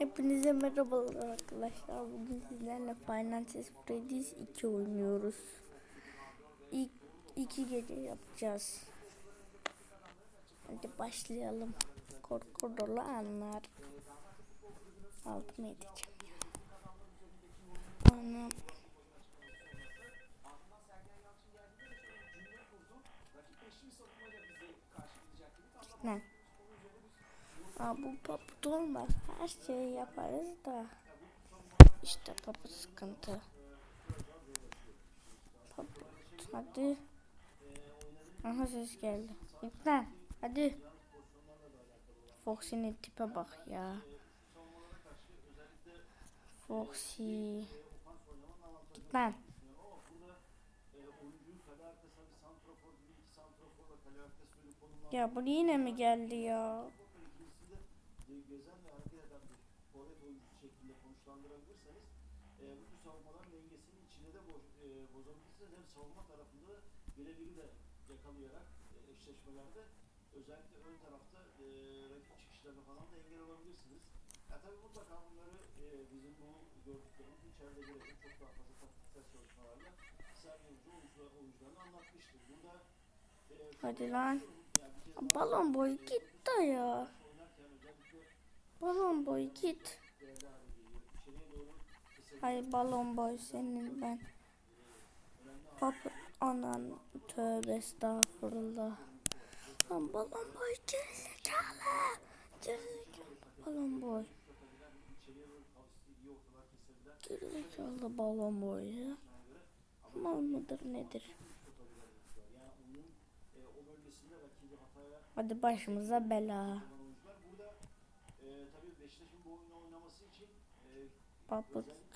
Hepinize merhabalar arkadaşlar. Bugün sizlerle Final Freddy's 2 oynuyoruz. İlk iki gece yapacağız. Hadi başlayalım. Korku dolu anlar. Altıma edeceğim ya. Anam. Ne? Aa, bu paput olmaz. Her şeyi yaparız da. İşte paput sıkıntı. Paput hadi. Aha ses geldi. Lan hadi. Foxy'nin tipe bak ya. Foxy. Git. Ya bu yine mi geldi ya? Gezen ve hareket eden bir forvet oyuncusu şeklinde konuşlandırabilirseniz e, bu tür savunmaların dengesini içinde de boz, e, bozabilirsiniz. Hem savunma tarafında da birebiri de yakalayarak e, eşleşmelerde özellikle ön tarafta e, rakip çıkışlarına falan da engel olabilirsiniz. Ya tabii mutlaka bunları e, bizim bu gördüklerimiz içeride görelim. Çok daha fazla taktiksel çalışmalarla Sergen Hoca oyuncular, oyuncularına anlatmıştır. Burada e, Hadi lan. yani Balon boy git de ya. Balon boy git. değerli hale geliyor. İçeriye doğru kısa Hay balon boy senin ben. Papa anan tövbe estağfurullah. Lan balon boy gerizekalı. Gerizekalı balon boy. Gerizekalı balon boy ya. Mal mıdır nedir? Hadi başımıza bela. Beşiktaş'ın bu oyunu oynaması için e,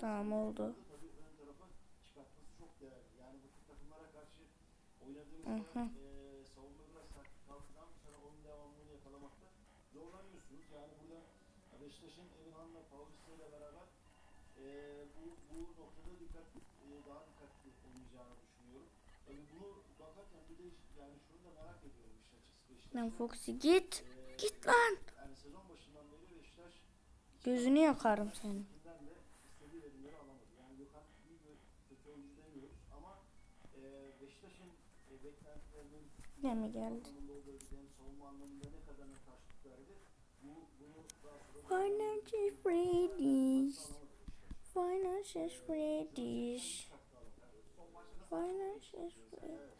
tamam oldu. tabii ön tarafa çıkartması çok değerli. Yani bu tür takımlara karşı Hı oynadığınızda hı. e, savunma biraz kaldıktan sonra oyun devamlılığını yakalamakta zorlanıyorsunuz. Yani burada Beşiktaş'ın Emirhan'la Paulista ile beraber e, bu, bu noktada dikkat e, daha dikkatli oynayacağını düşünüyorum. Tabii bunu bakarken bir de yani şunu da merak ediyorum işte açıkçası Beşiktaş. Lan Foxy git. Git lan. Beşiktaş'ın e, beklentilerinin Ne mi geldi? Financial Freddy's. Financial Freddy's. Financial Freddy's.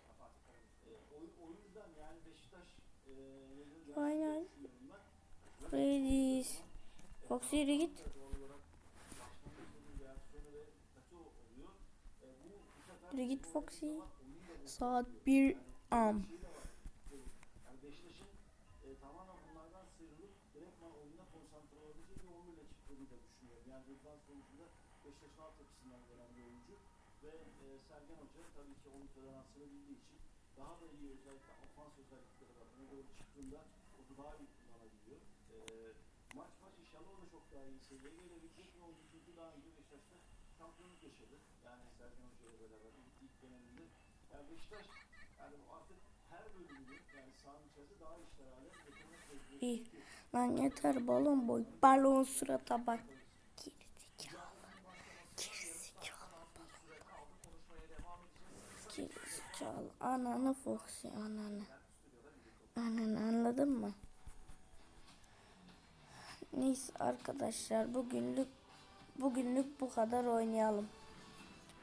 e, o, o yüzden yani Beşiktaş e, yenildi. Final Freddy's. Foxy yürü git. Yürü git Foxy. Saat 1 am. Yani Beşiktaş'ın tamamen bunlardan sıyrılıp direktman oyuna konsantre olabileceği bir 11 ile çıktığını da düşünüyorum. Yani Rıdvan sonucunda Beşiktaş'ın altyapısından gelen bir oyuncu ve Sergen Hoca tabii ki onun toleransını bildiği için daha da iyi özellikle ofans özellikleri. Öne doğru çıktığında topu daha iyi kullanabiliyor. E, maç maç inşallah o da çok daha iyi seviyeye gelebilecek bir oyuncu çünkü daha önce Beşiktaş'ta şampiyonluk yaşadı. Yani Sergen Hoca ile beraber ilk, ilk döneminde. Yani Beşiktaş yani artık her bölümünü yani sahanın içerisinde daha işler hale İyi. Lan yeter balon boy. Balon surata bak. Gerizekalı. Gerizekalı balon boy. Gerizekalı. Ananı Foxy ananı. Ananı anladın mı? Neyse arkadaşlar bugünlük bugünlük bu kadar oynayalım.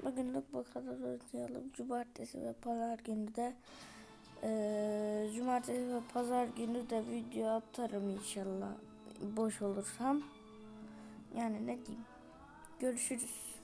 Bugünlük bu kadar oynayalım. Cumartesi ve pazar günü de eee, cumartesi ve pazar günü de video atarım inşallah. Boş olursam. Yani ne diyeyim. Görüşürüz.